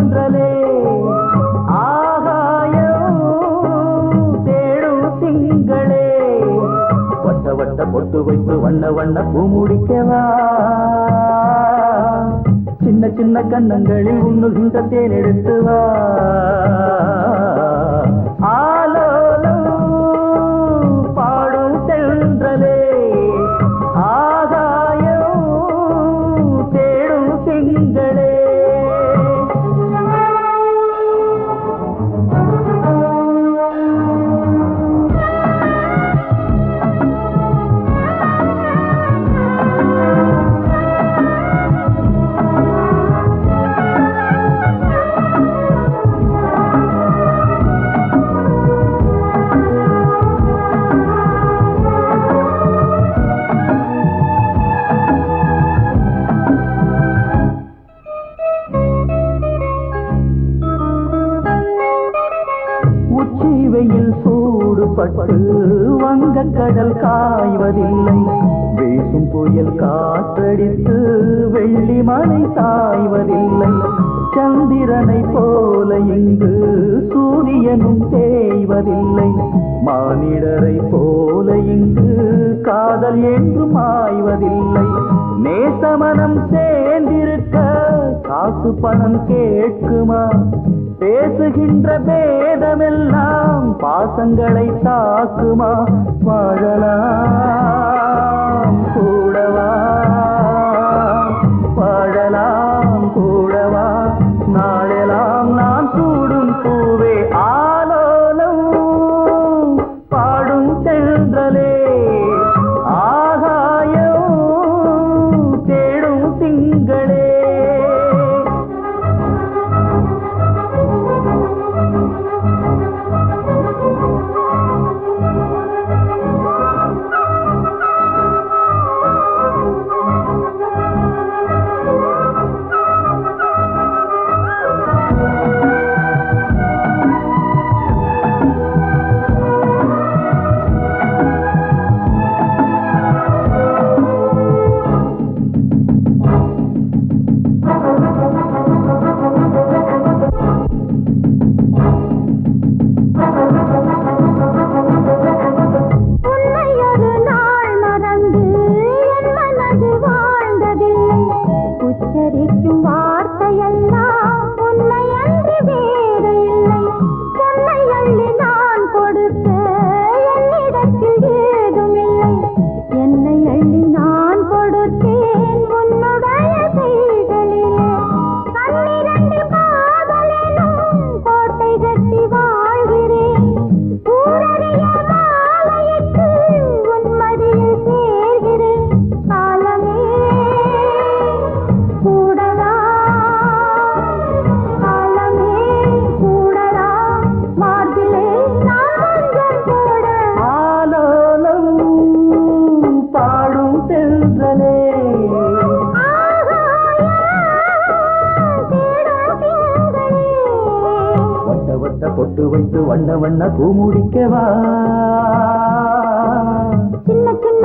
தென்றலே ஆகாயம் தேடும் திங்களே. வட்ட வட்ட பொட்டு வைத்து வண்ண வண்ண பூ முடிக்கவா? சின்ன சின்ன கண்ணங்களில் உண்ணுகின்ற தேன் எடுத்துவா பட்டு வங்க கடல் காய்வதில்லை. வீசும் புயல் காற்றடித்து வெள்ளி மலை சாய்வதில்லை. சந்திரனை போல இங்கு சூரியனும் தேய்வதில்லை. மானிடரை போல இங்கு காதல் என்று மாய்வதில்லை நேசமனம் சேர்ந்திருக்க காசு பணம் கேட்குமா? பேசுகின்ற பேதமெல்லாம் பாசங்களை தாக்குமா வாழலாம். வட்ட பொட்டு வைத்து வண்ண வண்ண பூ முடிக்கவா? சின்ன சின்ன